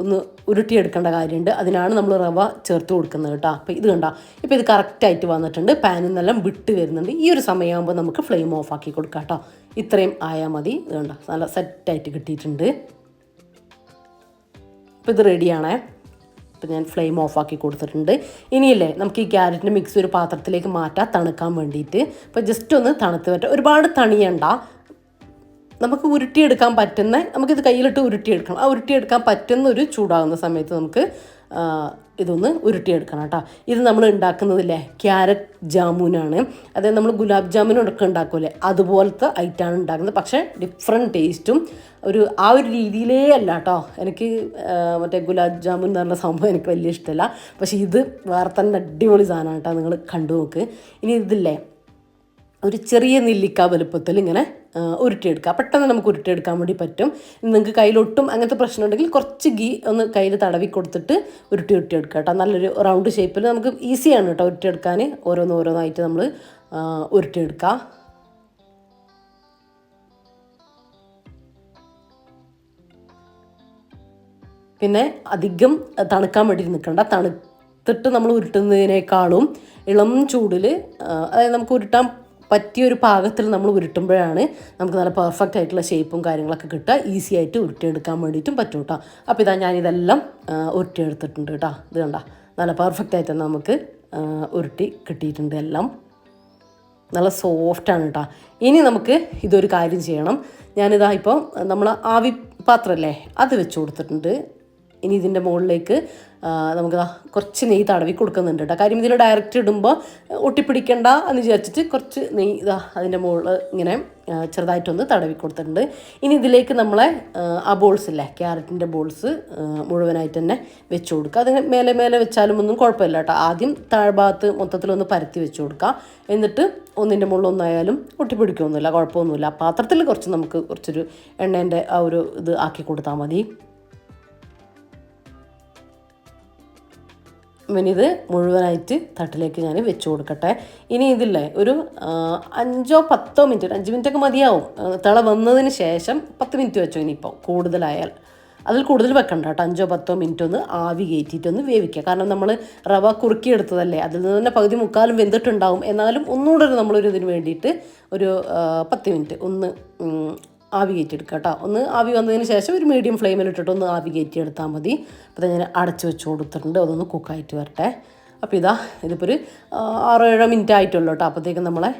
ഒന്ന് ഉരുട്ടിയെടുക്കേണ്ട കാര്യമുണ്ട്. അതിനാണ് നമ്മൾ റവ ചേർത്ത് കൊടുക്കുന്നത് കേട്ടോ. അപ്പോൾ ഇത് കണ്ടോ? ഇപ്പോൾ ഇത് കറക്റ്റായിട്ട് വന്നിട്ടുണ്ട്. പാനിൽ നിന്നെല്ലാം വിട്ട് വരുന്നുണ്ട്. ഈ ഒരു സമയമാകുമ്പോൾ നമുക്ക് ഫ്ലെയിം ഓഫ് ആക്കി കൊടുക്കാം കേട്ടോ. ഇത്രയും ആയാൽ മതി. ഇത് കണ്ടോ? നല്ല സെറ്റായിട്ട് കിട്ടിയിട്ടുണ്ട്. അപ്പോൾ ഇത് റെഡിയാണേ ഇപ്പം ഞാൻ ഫ്ലെയിം ഓഫ് ആക്കി കൊടുത്തിട്ടുണ്ട്. ഇനിയില്ലേ നമുക്ക് ഈ ക്യാരറ്റിന്റെ മിക്സ് ഒരു പാത്രത്തിലേക്ക് മാറ്റാം തണുക്കാൻ വേണ്ടിയിട്ട്. അപ്പോൾ ജസ്റ്റ് ഒന്ന് തണുത്ത് പറ്റുക ഒരുപാട് തണിയണ്ട. നമുക്ക് ഉരുട്ടിയെടുക്കാൻ പറ്റുന്ന നമുക്കിത് കയ്യിലിട്ട് ഉരുട്ടിയെടുക്കണം. ആ ഉരുട്ടിയെടുക്കാൻ പറ്റുന്ന ഒരു ചൂടാകുന്ന സമയത്ത് നമുക്ക് ഇതൊന്ന് ഉരുട്ടിയെടുക്കണം കേട്ടോ. ഇത് നമ്മൾ ഉണ്ടാക്കുന്നതില്ലേ ക്യാരറ്റ് ജാമുനാണ്. അതായത് നമ്മൾ ഗുലാബ് ജാമുനൊക്കെ ഉണ്ടാക്കുമല്ലേ? അതുപോലത്തെ ഐറ്റമാണ് ഉണ്ടാക്കുന്നത്. പക്ഷേ ഡിഫറെന്റ് ടേസ്റ്റും ഒരു ആ ഒരു രീതിയിലേ അല്ല കേട്ടോ. എനിക്ക് മറ്റേ ഗുലാബ് ജാമുൻ എന്ന് പറഞ്ഞ സംഭവം എനിക്ക് വലിയ ഇഷ്ടമല്ല. പക്ഷേ ഇത് വേറെ തന്നെ അടിപൊളി സാധനമാണ് കേട്ടോ. നിങ്ങൾ കണ്ടു നോക്ക്. ഇനി ഇതില്ലേ? ഒരു ചെറിയ നെല്ലിക്ക വലുപ്പത്തിൽ ഇങ്ങനെ ഉരുട്ടിയെടുക്കുക. പെട്ടെന്ന് നമുക്ക് ഉരുട്ടിയെടുക്കാൻ വേണ്ടി പറ്റും. നിങ്ങൾക്ക് കയ്യിലൊട്ടും അങ്ങനത്തെ പ്രശ്നം ഉണ്ടെങ്കിൽ കുറച്ച് ഗീ ഒന്ന് കയ്യിൽ തടവി കൊടുത്തിട്ട് ഉരുട്ടി ഉരുട്ടിയെടുക്കുക കേട്ടോ. നല്ലൊരു റൗണ്ട് ഷേപ്പിൽ നമുക്ക് ഈസിയാണ് കേട്ടോ ഉരുട്ടിയെടുക്കാൻ. ഓരോന്ന് ഓരോന്നായിട്ട് നമ്മൾ ഉരുട്ടിയെടുക്കുക. പിന്നെ അധികം തണുക്കാൻ വേണ്ടി നിൽക്കണ്ട. തണുത്തിട്ട് നമ്മൾ ഉരുട്ടുന്നതിനേക്കാളും ഇളം ചൂടിൽ അതായത് നമുക്ക് ഉരുട്ടാൻ പറ്റിയ ഒരു പാകത്തിൽ നമ്മൾ ഉരുട്ടുമ്പോഴാണ് നമുക്ക് നല്ല പെർഫെക്റ്റ് ആയിട്ടുള്ള ഷേപ്പും കാര്യങ്ങളൊക്കെ കിട്ടുക. ഈസി ആയിട്ട് ഉരുട്ടിയെടുക്കാൻ വേണ്ടിയിട്ടും പറ്റും കേട്ടോ. അപ്പോൾ ഇതാ ഞാനിതെല്ലാം ഉരുട്ടിയെടുത്തിട്ടുണ്ട് കേട്ടോ. ഇത് കണ്ട നല്ല പെർഫെക്റ്റ് ആയിട്ട് നമുക്ക് ഉരുട്ടി കിട്ടിയിട്ടുണ്ട് എല്ലാം. നല്ല സോഫ്റ്റാണ് കേട്ടോ. ഇനി നമുക്ക് ഇതൊരു കാര്യം ചെയ്യണം. ഞാനിതാ ഇപ്പം നമ്മൾ ആവി പാത്രമല്ലേ അത് വെച്ച് കൊടുത്തിട്ടുണ്ട്. ഇനി ഇതിന്റെ മുകളിലേക്ക് നമുക്ക് കുറച്ച് നെയ്യ് തടവി കൊടുക്കുന്നുണ്ട് കേട്ടോ കാര്യം ഇതിൽ ഡയറക്റ്റ് ഇടുമ്പോൾ ഒട്ടിപ്പിടിക്കണ്ട എന്ന് വിചാരിച്ചിട്ട് കുറച്ച് നെയ്യ് ഇതാ അതിന്റെ മുകളിൽ ഇങ്ങനെ ചെറുതായിട്ടൊന്ന് തടവി കൊടുത്തിട്ടുണ്ട്. ഇനി ഇതിലേക്ക് നമ്മളെ ആ, ബോൾസ് ഇല്ലേ ക്യാരറ്റിന്റെ ബോൾസ് മുഴുവനായിട്ട് തന്നെ വെച്ച് കൊടുക്കുക. അത് മേലെ മേലെ വെച്ചാലും ഒന്നും കുഴപ്പമില്ല കേട്ടോ ആദ്യം താഴ്ഭാഗത്ത് മൊത്തത്തിലൊന്ന് പരത്തി വെച്ച് കൊടുക്കുക. എന്നിട്ട് ഒന്നിന്റെ മുകളിൽ ഒന്നായാലും ഒട്ടിപ്പിടിക്കൊന്നുമില്ല കുഴപ്പമൊന്നുമില്ല. പാത്രത്തിൽ കുറച്ച് നമുക്ക് കുറച്ചൊരു എണ്ണേന്റെ ആ ഒരു ഇത് ആക്കി കൊടുത്താൽ മതി. ഇത് മുഴുവനായിട്ട് തട്ടിലേക്ക് ഞാൻ വെച്ച് കൊടുക്കട്ടെ. ഇനി ഇതില്ലേ ഒരു അഞ്ചോ പത്തോ മിനിറ്റ് അഞ്ച് മിനിറ്റ് ഒക്കെ മതിയാവും തിള വന്നതിന് ശേഷം പത്ത് മിനിറ്റ് വെച്ചോ ഇനിയിപ്പോൾ കൂടുതലായാൽ. അതിൽ കൂടുതൽ വെക്കണ്ട കേട്ടോ അഞ്ചോ പത്തോ മിനിറ്റ് ഒന്ന് ആവി കയറ്റിയിട്ടൊന്ന് വേവിക്കുക. കാരണം നമ്മൾ റവ കുറുക്കിയെടുത്തതല്ലേ അതിൽ നിന്ന് തന്നെ പകുതി മുക്കാലും വെന്തിട്ടുണ്ടാവും. എന്നാലും ഒന്നുകൂടെ ഒരു നമ്മളൊരു ഇതിന് വേണ്ടിയിട്ട് ഒരു പത്ത് മിനിറ്റ് ഒന്ന് ആവി കയറ്റിയെടുക്കുക കേട്ടോ. ഒന്ന് ആവി വന്നതിന് ശേഷം ഒരു മീഡിയം ഫ്ലെയിമിൽ ഇട്ടിട്ട് ഒന്ന് ആവി കയറ്റിയെടുത്താൽ മതി. അപ്പോൾ ഞാൻ അടച്ച് വെച്ച് കൊടുത്തിട്ടുണ്ട്. അതൊന്ന് കുക്കായിട്ട് വരട്ടെ. അപ്പോൾ ഇതാ ഇതിപ്പോൾ ഒരു ആറോ ഏഴോ മിനിറ്റ് ആയിട്ടുള്ളൂ കേട്ടോ. അപ്പോഴത്തേക്കും നമ്മളെ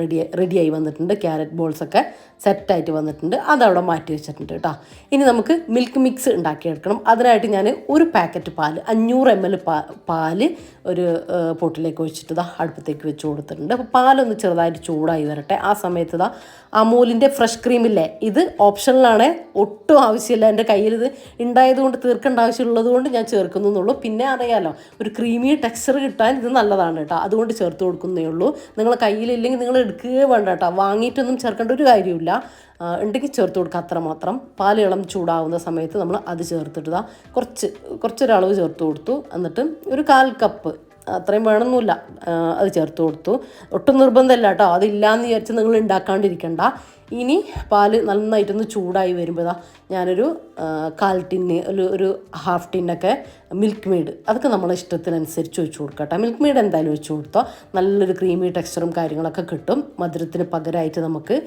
റെഡി റെഡിയായി വന്നിട്ടുണ്ട്. ക്യാരറ്റ് ബോൾസൊക്കെ സെറ്റായിട്ട് വന്നിട്ടുണ്ട്. അതവിടെ മാറ്റി വെച്ചിട്ടുണ്ട് കേട്ടോ. ഇനി നമുക്ക് മിൽക്ക് മിക്സ് ഉണ്ടാക്കിയെടുക്കണം. അതിനായിട്ട് ഞാൻ ഒരു പാക്കറ്റ് പാൽ അഞ്ഞൂറ് എം എൽ പാൽ ഒരു പൊട്ടിലേക്ക് ഒഴിച്ചിട്ട് ഇതാ അടുപ്പത്തേക്ക് വെച്ച് കൊടുത്തിട്ടുണ്ട്. അപ്പോൾ പാലൊന്ന് ചെറുതായിട്ട് ചൂടായി വരട്ടെ. ആ സമയത്ത് ഇതാ അമൂലിന്റെ ഫ്രഷ് ക്രീമില്ലേ ഇത് ഓപ്ഷനിലാണ്. ഒട്ടും ആവശ്യമില്ല എന്റെ കയ്യിൽ ഇത് ഉണ്ടായതുകൊണ്ട് തീർക്കേണ്ട ആവശ്യമുള്ളത് കൊണ്ട് ഞാൻ ചേർക്കുന്നു എന്നുള്ളൂ. പിന്നെ അറിയാലോ ഒരു ക്രീമി ടെക്സ്ചർ കിട്ടാൻ ഇത് നല്ലതാണ് കേട്ടോ. അതുകൊണ്ട് ചേർത്ത് കൊടുക്കുന്നേ ഉള്ളൂ. നിങ്ങളെ കയ്യിലില്ലെങ്കിൽ നിങ്ങൾ എടുക്കുകയേ വേണ്ട കേട്ടോ. വാങ്ങിയിട്ടൊന്നും ചേർക്കേണ്ട ഒരു കാര്യമില്ല ഉണ്ടെങ്കിൽ ചേർത്ത് കൊടുക്കുക അത്രമാത്രം പാൽ ഇളം ചൂടാവുന്ന സമയത്ത് നമ്മൾ അത് ചേർത്തിട്ട് ദാ കുറച്ച് കുറച്ചൊരളവ് ചേർത്ത് കൊടുത്തു. എന്നിട്ട് ഒരു കാൽ കപ്പ് അത്രയും വേണമെന്നില്ല അത് ചേർത്ത് കൊടുത്തു. ഒട്ടും നിർബന്ധമല്ല കേട്ടോ. അതില്ലാന്ന് വിചാരിച്ച് നിങ്ങൾ ഉണ്ടാക്കാണ്ടിരിക്കണ്ട. ഇനി പാൽ നന്നായിട്ടൊന്ന് ചൂടായി വരുമ്പോൾ ഞാനൊരു കാൽ ടിന്ന് ഒരു ഒരു ഹാഫ് ടിന്നൊക്കെ മിൽക്ക് മെയ്ഡ് അതൊക്കെ നമ്മളെ ഇഷ്ടത്തിനനുസരിച്ച് ഒഴിച്ചു കൊടുക്കട്ടെ മിൽക്ക് മെയ്ഡ് എന്തായാലും ഒഴിച്ചു കൊടുത്തോ. നല്ലൊരു ക്രീമി ടെക്സ്ചറും കാര്യങ്ങളൊക്കെ കിട്ടും. മധുരത്തിന് പകരമായിട്ട് നമുക്ക്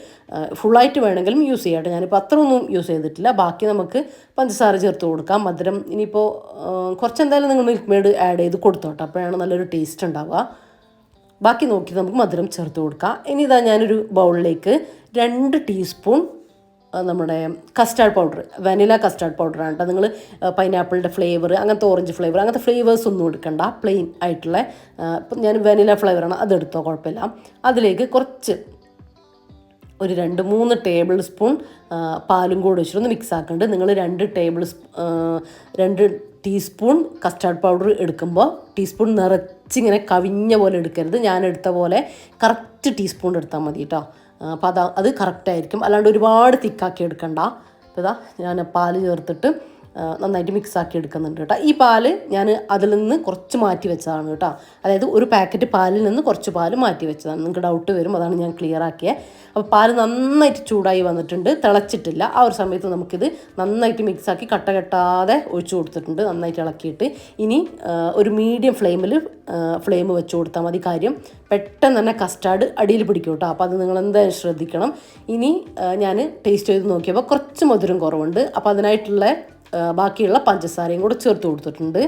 ഫുള്ളായിട്ട് വേണമെങ്കിലും യൂസ് ചെയ്യാം കേട്ടോ. ഞാനിപ്പോൾ അത്രയൊന്നും യൂസ് ചെയ്തിട്ടില്ല. ബാക്കി നമുക്ക് പഞ്ചസാര ചേർത്ത് കൊടുക്കാം. മധുരം ഇനിയിപ്പോൾ കുറച്ച് എന്തായാലും നിങ്ങൾ മിൽക്ക് മെയ്ഡ് ആഡ് ചെയ്ത് കൊടുത്തോട്ടെ. അപ്പോഴാണ് നല്ലൊരു ടേസ്റ്റ് ഉണ്ടാവുക. ബാക്കി നോക്കി നമുക്ക് മധുരം ചേർത്ത് കൊടുക്കാം. ഇനി ഇതാ ഞാനൊരു ബൗളിലേക്ക് രണ്ട് ടീസ്പൂൺ നമ്മുടെ custard powder vanilla custard powder ആണ് കേട്ടോ നിങ്ങൾ പൈനാപ്പിളിന്റെ ഫ്ലേവർ അങ്ങനത്തെ ഓറഞ്ച് ഫ്ലേവർ അങ്ങനത്തെ ഫ്ലേവേഴ്സ് ഒന്നും എടുക്കണ്ട. പ്ലെയിൻ ആയിട്ടുള്ള ഇപ്പം ഞാൻ വനില ഫ്ലേവറാണ് അതെടുത്തോ കുഴപ്പമില്ല. അതിലേക്ക് കുറച്ച് ഒരു രണ്ട് മൂന്ന് ടേബിൾ സ്പൂൺ പാലും കൂടെ വെച്ചിട്ടൊന്ന് മിക്സ് ആക്കുന്നുണ്ട് നിങ്ങൾ രണ്ട് ടേബിൾ രണ്ട് ടീസ്പൂൺ കസ്റ്റാർഡ് പൗഡർ എടുക്കുമ്പോൾ ടീസ്പൂൺ നിറച്ചിങ്ങനെ കവിഞ്ഞ പോലെ എടുക്കരുത്. ഞാൻ എടുത്ത പോലെ കറക്റ്റ് ടീസ്പൂൺ എടുത്താൽ മതി കേട്ടോ അപ്പോൾ അത് അത് കറക്റ്റായിരിക്കും. അല്ലാണ്ട് ഒരുപാട് തിക്കാക്കി എടുക്കണ്ട. അപ്പോൾ ഇതാ ഞാൻ പാൽ ചേർത്തിട്ട് നന്നായിട്ട് മിക്സ് ആക്കി എടുക്കുന്നുണ്ട് കേട്ടോ. ഈ പാൽ ഞാൻ അതിൽ നിന്ന് കുറച്ച് മാറ്റി വെച്ചതാണ് കേട്ടോ. അതായത് ഒരു പാക്കറ്റ് പാലിൽ നിന്ന് കുറച്ച് പാൽ മാറ്റി വെച്ചതാണ്. നിങ്ങൾക്ക് ഡൗട്ട് വരും അതാണ് ഞാൻ ക്ലിയർ ആക്കിയത് അപ്പോൾ പാൽ നന്നായിട്ട് ചൂടായി വന്നിട്ടുണ്ട്. തിളച്ചിട്ടില്ല. ആ ഒരു സമയത്ത് നമുക്കിത് നന്നായിട്ട് മിക്സ് ആക്കി കട്ട കെട്ടാതെ ഒഴിച്ചു കൊടുത്തിട്ടുണ്ട്. നന്നായിട്ട് ഇളക്കിയിട്ട്. ഇനി ഒരു മീഡിയം ഫ്ലെയിമിൽ ഫ്ലെയിം വെച്ച് കൊടുത്താൽ മതി. കാര്യം പെട്ടെന്ന് തന്നെ കസ്റ്റാർഡ് അടിയിൽ പിടിക്കും കേട്ടോ. അപ്പോൾ അത് നിങ്ങൾ എന്തായാലും ശ്രദ്ധിക്കണം. ഇനി ഞാൻ ടേസ്റ്റ് ചെയ്ത് നോക്കിയപ്പോൾ കുറച്ച് മധുരം കുറവുണ്ട്. അപ്പോൾ അതിനായിട്ടുള്ള ബാക്കിയുള്ള പഞ്ചസാരയും കൂടെ ചേർത്ത് കൊടുത്തിട്ടുണ്ട്.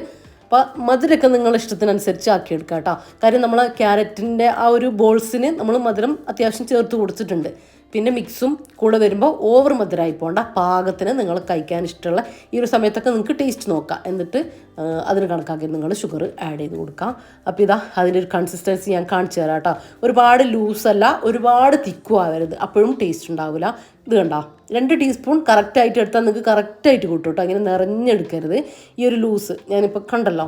അപ്പോൾ മധുരമൊക്കെ നിങ്ങൾ ഇഷ്ടത്തിനനുസരിച്ച് ആക്കിയെടുക്കുക കേട്ടോ. കാര്യം നമ്മൾ ക്യാരറ്റിന്റെ ആ ഒരു ബോൾസിന് നമ്മൾ മധുരം അത്യാവശ്യം ചേർത്ത് കൊടുത്തിട്ടുണ്ട്. പിന്നെ മിക്സും കൂടെ വരുമ്പോൾ ഓവർ മധുരമായി പോകണ്ട. പാകത്തിന് നിങ്ങൾ കഴിക്കാൻ ഇഷ്ടമുള്ള ഈ ഒരു സമയത്തൊക്കെ നിങ്ങൾക്ക് ടേസ്റ്റ് നോക്കാം. എന്നിട്ട് അതിന് കണക്കാക്കി നിങ്ങൾ ഷുഗർ ആഡ് ചെയ്ത് കൊടുക്കാം. അപ്പോൾ ഇതാ അതിന്റെ ഒരു കൺസിസ്റ്റൻസി ഞാൻ കാണിച്ചു തരാം കേട്ടോ. ഒരുപാട് ലൂസല്ല ഒരുപാട് തിക്കും ആവരുത്. അപ്പോഴും ടേസ്റ്റ് ഉണ്ടാവില്ല. ഇത് കണ്ടോ? രണ്ട് ടീസ്പൂൺ കറക്റ്റായിട്ട് എടുത്താൽ നിങ്ങൾക്ക് കറക്റ്റായിട്ട് കിട്ടും കേട്ടോ. അങ്ങനെ നിറഞ്ഞെടുക്കരുത്. ഈ ഒരു ലൂസ് ഞാനിപ്പോൾ കണ്ടല്ലോ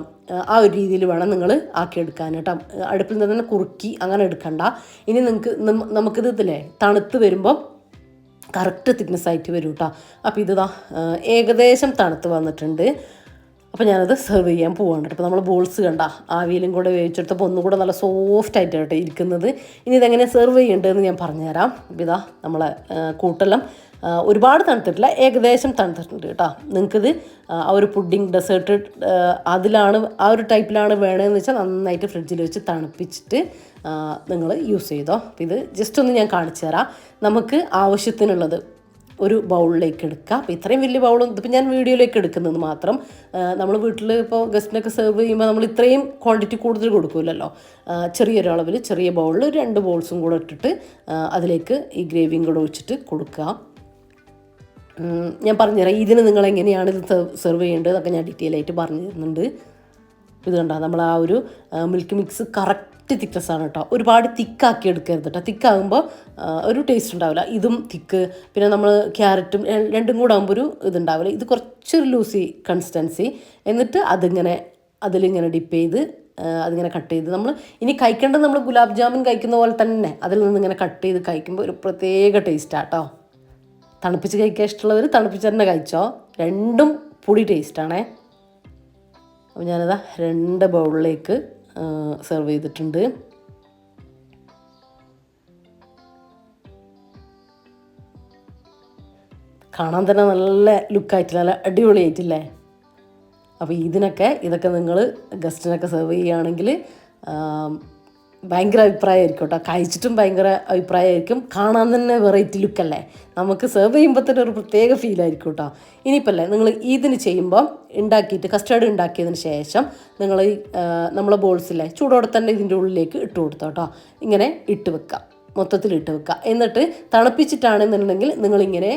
ആ ഒരു രീതിയിൽ വേണം നിങ്ങൾ ആക്കിയെടുക്കാൻ കേട്ടോ. അടുപ്പിൽ നിന്ന് തന്നെ കുറുക്കി അങ്ങനെ എടുക്കണ്ട. ഇനി നിങ്ങൾക്ക് നമുക്കിത് ഇതില്ലേ തണുത്ത് വരുമ്പോൾ കറക്റ്റ് തിക്നെസ് ആയിട്ട് വരും കേട്ടോ. അപ്പോൾ ഇത് ഏകദേശം തണുത്ത് വന്നിട്ടുണ്ട്. അപ്പോൾ ഞാനത് സെർവ് ചെയ്യാൻ പോവാണ് അപ്പോൾ നമ്മൾ ബോൾസ് കണ്ട ആവിയിലും കൂടെ വേവിച്ചെടുത്തപ്പോൾ ഒന്നുകൂടെ നല്ല സോഫ്റ്റ് ആയിട്ട് ഇരിക്കുന്നത്. ഇനി ഇതെങ്ങനെ സെർവ് ചെയ്യേണ്ടതെന്ന് ഞാൻ പറഞ്ഞുതരാം. അപ്പോൾ ഇതാ നമ്മളെ കൂട്ടെല്ലാം ഒരുപാട് തണുത്തിട്ടില്ല ഏകദേശം തണുത്തിട്ടുണ്ട് കേട്ടോ. നിങ്ങൾക്കിത് ആ ഒരു പുഡിങ് ഡെസേർട്ട് അതിലാണ് ആ ഒരു ടൈപ്പിലാണ് വേണമെന്ന് വെച്ചാൽ നന്നായിട്ട് ഫ്രിഡ്ജിൽ വെച്ച് തണുപ്പിച്ചിട്ട് നിങ്ങൾ യൂസ് ചെയ്തോ. ഇത് ജസ്റ്റ് ഒന്ന് ഞാൻ കാണിച്ചു തരാം നമുക്ക് ആവശ്യത്തിനുള്ളത് ഒരു ബൗളിലേക്ക് എടുക്കുക. അപ്പോൾ ഇത്രയും വലിയ ബൗളും ഇതിപ്പോൾ ഞാൻ വീഡിയോയിലേക്ക് എടുക്കുന്നത് മാത്രം. നമ്മൾ വീട്ടിൽ ഇപ്പോൾ ഗസ്റ്റിനൊക്കെ സെർവ് ചെയ്യുമ്പോൾ നമ്മൾ ഇത്രയും ക്വാണ്ടിറ്റി കൂടുതൽ കൊടുക്കില്ലല്ലോ ചെറിയൊരളവിൽ ചെറിയ ബൗളിൽ രണ്ട് ബോൾസും കൂടെ ഇട്ടിട്ട് അതിലേക്ക് ഈ ഗ്രേവിയും കൂടെ ഒഴിച്ചിട്ട് കൊടുക്കുക. ഞാൻ പറഞ്ഞുതരാം. ഇതിന് നിങ്ങൾ എങ്ങനെയാണ് ഇത് സെർവ് ചെയ്യേണ്ടത് അതൊക്കെ ഞാൻ ഡീറ്റെയിൽ ആയിട്ട് പറഞ്ഞു തരുന്നുണ്ട് ഇത് കണ്ടോ? നമ്മൾ ആ ഒരു മിൽക്ക് മിക്സ് കറക്റ്റ് തിക്നെസ് ആണ് കേട്ടോ ഒരുപാട് തിക്കാക്കി എടുക്കരുത് കേട്ടോ തിക്കാകുമ്പോൾ ഒരു ടേസ്റ്റ് ഉണ്ടാവില്ല. ഇതും തിക്ക്. പിന്നെ നമ്മൾ ക്യാരറ്റും രണ്ടും കൂടെ ആകുമ്പോൾ ഒരു ഇതുണ്ടാവില്ല. ഇത് കുറച്ചൊരു ലൂസി കൺസിസ്റ്റൻസി എന്നിട്ട് അതിങ്ങനെ അതിലിങ്ങനെ ഡിപ്പ് ചെയ്ത് അതിങ്ങനെ കട്ട് ചെയ്ത് നമ്മൾ ഇനി കഴിക്കേണ്ടത് നമ്മൾ ഗുലാബ് ജാമുൻ കഴിക്കുന്ന പോലെ തന്നെ അതിൽ നിന്ന് ഇങ്ങനെ കട്ട് ചെയ്ത് കഴിക്കുമ്പോൾ ഒരു പ്രത്യേക ടേസ്റ്റാട്ടോ തണുപ്പിച്ച് കഴിക്കാൻ ഇഷ്ടമുള്ളവർ തണുപ്പിച്ച് തന്നെ കഴിച്ചോ. രണ്ടും പൊടി ടേസ്റ്റാണേ അപ്പോൾ ഞാനതാ രണ്ട് ബൗളിലേക്ക് സെർവ് ചെയ്തിട്ടുണ്ട്. കാണാൻ തന്നെ നല്ല ലുക്കായിട്ടില്ല നല്ല അടിപൊളിയായിട്ടില്ലേ? അപ്പോൾ ഇതിനൊക്കെ ഇതൊക്കെ നിങ്ങൾ ഗസ്റ്റിനൊക്കെ സെർവ് ചെയ്യുകയാണെങ്കിൽ ഭയങ്കര അഭിപ്രായമായിരിക്കും കേട്ടോ. കഴിച്ചിട്ടും ഭയങ്കര അഭിപ്രായമായിരിക്കും. കാണാൻ തന്നെ വെറൈറ്റി ലുക്കല്ലേ നമുക്ക് സെർവ് ചെയ്യുമ്പോൾ തന്നെ ഒരു പ്രത്യേക ഫീലായിരിക്കും കേട്ടോ. ഇനിയിപ്പോൾ അല്ലേ നിങ്ങൾ ഇതിന് ചെയ്യുമ്പോൾ ഉണ്ടാക്കിയിട്ട് കസ്റ്റേർഡ് ഉണ്ടാക്കിയതിന് ശേഷം നിങ്ങൾ നമ്മളെ ബോൾസിലെ ചൂടോടെ തന്നെ ഇതിന്റെ ഉള്ളിലേക്ക് ഇട്ട് കൊടുത്തോ കേട്ടോ. ഇങ്ങനെ ഇട്ട് വെക്കുക മൊത്തത്തിൽ ഇട്ട് വെക്കുക എന്നിട്ട് തണുപ്പിച്ചിട്ടാണെന്നുണ്ടെങ്കിൽ നിങ്ങളിങ്ങനെ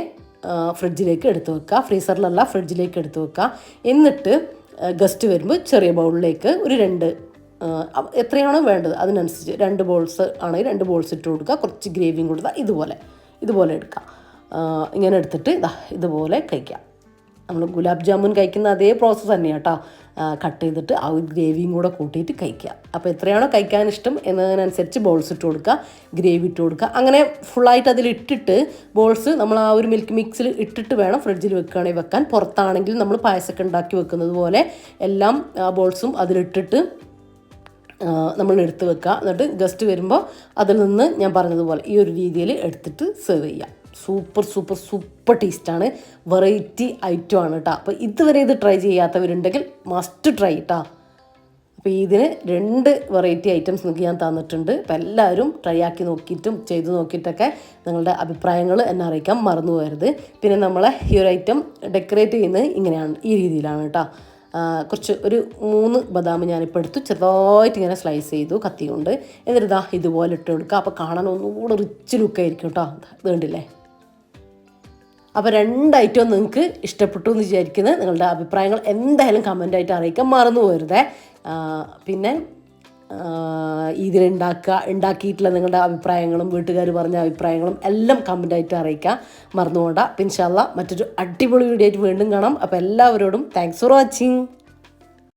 ഫ്രിഡ്ജിലേക്ക് എടുത്ത് വെക്കുക ഫ്രീസറിലല്ല ഫ്രിഡ്ജിലേക്ക് എടുത്ത് വെക്കുക എന്നിട്ട് ഗസ്റ്റ് വരുമ്പോൾ ചെറിയ ബൗളിലേക്ക് ഒരു രണ്ട് എത്രയാണോ വേണ്ടത് അതിനനുസരിച്ച് രണ്ട് ബോൾസ് ആണെങ്കിൽ രണ്ട് ബോൾസ് ഇട്ട് കൊടുക്കുക. കുറച്ച് ഗ്രേവിയും കൊടുക്കുക ഇതുപോലെ ഇതുപോലെ എടുക്കുക. ഇങ്ങനെ എടുത്തിട്ട് ഇതാ ഇതുപോലെ കഴിക്കാം നമ്മൾ ഗുലാബ് ജാമുൻ കഴിക്കുന്ന അതേ പ്രോസസ്സ് തന്നെയാണ് കേട്ടോ കട്ട് ചെയ്തിട്ട് ആ ഗ്രേവിയും കൂടെ കൂട്ടിയിട്ട് കഴിക്കുക. അപ്പോൾ എത്രയാണോ കഴിക്കാൻ ഇഷ്ടം എന്നതിനനുസരിച്ച് ബോൾസ് ഇട്ട് കൊടുക്കുക ഗ്രേവി ഇട്ട് കൊടുക്കുക. അങ്ങനെ ഫുള്ളായിട്ട് അതിൽ ഇട്ടിട്ട് ബോൾസ് നമ്മൾ ആ ഒരു മിൽക്ക് മിക്സിൽ ഇട്ടിട്ട് വേണം ഫ്രിഡ്ജിൽ വെക്കുകയാണെങ്കിൽ വെക്കാൻ. പുറത്താണെങ്കിൽ നമ്മൾ പായസമൊക്കെ ഉണ്ടാക്കി വെക്കുന്നത് പോലെ എല്ലാം ബോൾസും അതിലിട്ടിട്ട് നമ്മൾ എടുത്ത് വെക്കുക എന്നിട്ട് ഗസ്റ്റ് വരുമ്പോൾ അതിൽ നിന്ന് ഞാൻ പറഞ്ഞതുപോലെ ഈ ഒരു രീതിയിൽ എടുത്തിട്ട് സെർവ് ചെയ്യാം. സൂപ്പർ സൂപ്പർ സൂപ്പർ ടേസ്റ്റാണ് വെറൈറ്റി ഐറ്റം ആണ് കേട്ടോ അപ്പോൾ ഇതുവരെ ഇത് ട്രൈ ചെയ്യാത്തവരുണ്ടെങ്കിൽ മസ്റ്റ് ട്രൈ കേട്ടോ അപ്പോൾ ഇതിന് രണ്ട് വെറൈറ്റി ഐറ്റംസ് നിങ്ങൾക്ക് ഞാൻ തന്നിട്ടുണ്ട്. അപ്പോൾ എല്ലാവരും ട്രൈ ആക്കി നോക്കിയിട്ടും ചെയ്ത് നോക്കിയിട്ടൊക്കെ നിങ്ങളുടെ അഭിപ്രായങ്ങൾ എന്നെ അറിയിക്കാൻ മറന്നു പോകരുത്. പിന്നെ നമ്മളെ ഈ ഒരു ഐറ്റം ഡെക്കറേറ്റ് ചെയ്യുന്നത് ഇങ്ങനെയാണ് ഈ രീതിയിലാണ് കേട്ടോ കുറച്ച് ഒരു മൂന്ന് ബദാം ഞാനിപ്പോൾ എടുത്തു. ചെറുതായിട്ട് ഇങ്ങനെ സ്ലൈസ് ചെയ്തു കത്തി കൊണ്ട്. എന്നിട്ട് ഇതാ ഇതുപോലെ ഇട്ട് കൊടുക്കുക. അപ്പോൾ കാണാൻ ഒന്നുകൂടെ റിച്ച് ലുക്കായിരിക്കും കേട്ടോ ഇത് കണ്ടില്ലേ? അപ്പോൾ രണ്ട് ഐറ്റവും നിങ്ങൾക്ക് ഇഷ്ടപ്പെട്ടു എന്ന് വിചാരിക്കുന്നത് നിങ്ങളുടെ അഭിപ്രായങ്ങൾ എന്തായാലും കമന്റായിട്ട് അറിയിക്കാൻ മറന്നു പോരുതേ. പിന്നെ ഇതിലുണ്ടാക്കുക ഉണ്ടാക്കിയിട്ടുള്ള നിങ്ങളുടെ അഭിപ്രായങ്ങളും വീട്ടുകാർ പറഞ്ഞ അഭിപ്രായങ്ങളും എല്ലാം കമന്റായിട്ട് അറിയിക്കുക മറന്നുകൊണ്ട പിൻഷാല്ല മറ്റൊരു അടിപൊളി വീഡിയോ ആയിട്ട് വീണ്ടും കാണാം. അപ്പോൾ എല്ലാവരോടും താങ്ക്സ് ഫോർ വാച്ചിങ്